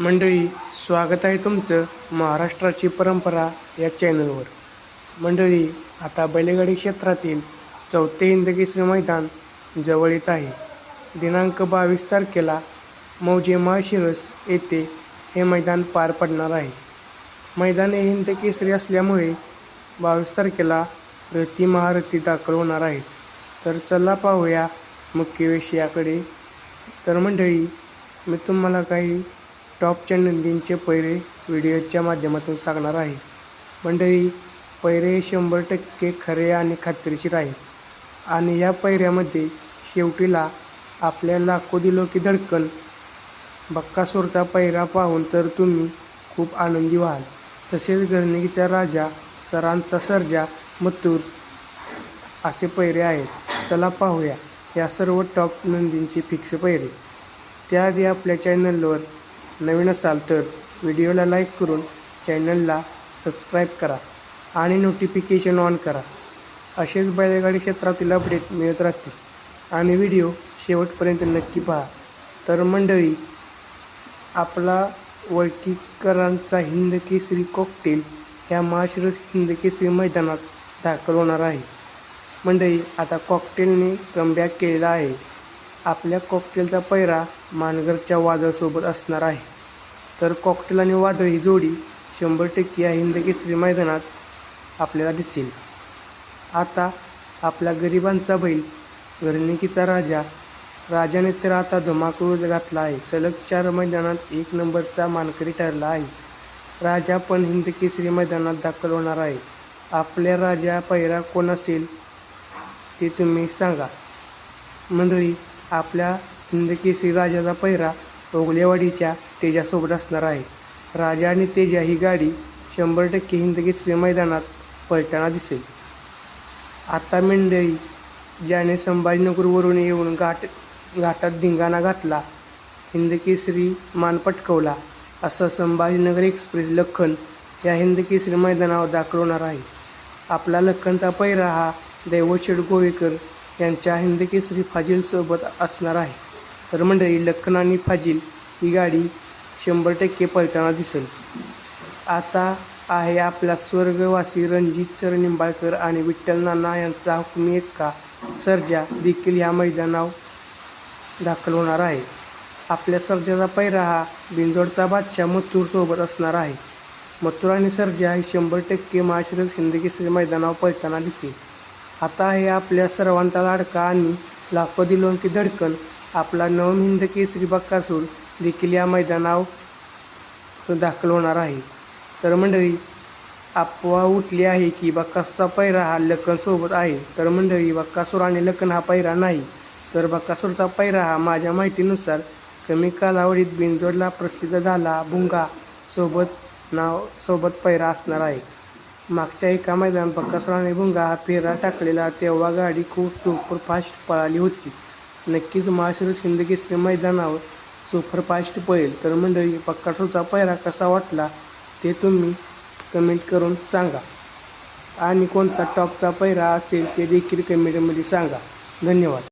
मंडळी स्वागत आहे तुमचं महाराष्ट्राची परंपरा या चॅनलवर. मंडळी आता बैलगाडी क्षेत्रातील चौथे हिंदकेसरी मैदान जवळ येत आहे. दिनांक बावीस तारखेला मौजे माळशिरस येथे हे मैदान पार पडणार आहे. मैदान हे हिंदकेसरी असल्यामुळे बावीस तारखेला रथी महारथी दाखल होणार आहेत. तर चला पाहूया मुख्य विषयाकडे. तर मंडळी मी तुम्हाला काही टॉपच्या नंदींचे पैरे व्हिडिओच्या माध्यमातून सांगणार आहे. मंडळी पैरे शंभर टक्के खरे आणि खात्रीशीर आहे आणि या पैऱ्यामध्ये शेवटीला आपल्या लाखो दिलो की धडकन बक्कासूरचा पैरा पाहून तर तुम्ही खूप आनंदी व्हाल. तसेच घरणीचा राजा सरांचा सर्जा मतूर असे पैरे आहेत. चला पाहूया या सर्व टॉप नंदींची फिक्स पैरे. त्याआधी आपल्या चॅनलवर नवीन असाल तर व्हिडिओला लाईक करून चॅनलला सबस्क्राईब करा आणि नोटिफिकेशन ऑन करा. असेच बैलगाडी क्षेत्रातील अपडेट मिळत राहतील आणि व्हिडिओ शेवटपर्यंत नक्की पहा. तर मंडळी आपला वळकीकरांचा हिंद केसरी कॉकटेल ह्या माशिरस हिंद केसरी मैदानात दाखल होणार आहे. मंडळी आता कॉकटेलने कमबॅक केलेला आहे. आपल्या कॉकटेलचा पैरा मानगरच्या वादळसोबत असणार आहे. तर कॉकटेल आणि वादळ ही जोडी शंभर टक्के या हिंदकेसरी मैदानात आपल्याला दिसेल. आता आपल्या गरिबांचा बैल घरणिकीचा राजा राजाने तर आता धमाकूळ घातला आहे. सलग चार मैदानात एक नंबरचा मानकरी ठरला आहे. राजा पण हिंदकेसरी मैदानात दाखल होणार आहे. आपल्या राजा पैरा कोण असेल ते तुम्ही सांगा. मंडळी आपल्या हिंदकेसरी राजाचा पहिरा ओगलेवाडीच्या तेजासोबत असणार आहे. राजा आणि तेजा ही गाडी शंभर टक्के हिंदकेसरी मैदानात पळताना दिसेल. आता मेंढई ज्याने संभाजीनगरवरून येऊन घाट घाटात धिंगाणा घातला हिंदकेसरी मान पटकवला असं संभाजीनगर एक्सप्रेस लखन या हिंदकेसरी मैदानावर दाखल होणार आहे. आपला लखनचा पैरा हा दैवशेड गोवेकर यांच्या हिंदकेसरी फाजीलसोबत असणार आहे. तर मंडळी लखन आणि फाजील ही गाडी शंभर टक्के पळताना दिसेल. आता आहे आपला स्वर्गवासी रणजित सर निंबाळकर आणि विठ्ठल नाना यांचा हुकमी एक्का सर्जा देखील या मैदानावर दाखल होणार आहे. आपल्या सर्जाचा पैरा हा बिंजोडचा बादशाह मथुरसोबत असणार आहे. मथुर आणि सर्जा ही शंभर टक्के माशिरस हिंदकेसरी मैदानावर पळताना दिसेल. आता हे आपल्या सर्वांचा लाडका आणि लाखो दिलोंकी धडकन आपला नवमिंद केसरी बक्कासूर देखील या मैदानावर दाखल होणार आहे. तर मंडळी अफवा उठली आहे की बक्कासूरचा पैरा हा लखनसोबत आहे. तर मंडळी बक्कासूर आणि लखन हा पैरा नाही. तर बक्कासूरचा पैरा हा माझ्या माहितीनुसार कमी कालावधीत बिनजोडला प्रसिद्ध झाला भुंगा सोबत नाव सोबत पैरा असणार आहे. मागच्या एका मैदानात बक्कासूर भुंगा हा फेरा टाकलेला तेव्हा गाडी खूप सुपरफास्ट पळाली होती. नक्कीच माळशिरस हिंदकेसरी मैदानावर सुपरफास्ट पळेल. तर मंडळी बक्कासूरचा पैरा कसा वाटला ते तुम्ही कमेंट करून सांगा. आणि कोणता टॉपचा पैरा असेल ते देखील कमेंटमध्ये सांगा. धन्यवाद.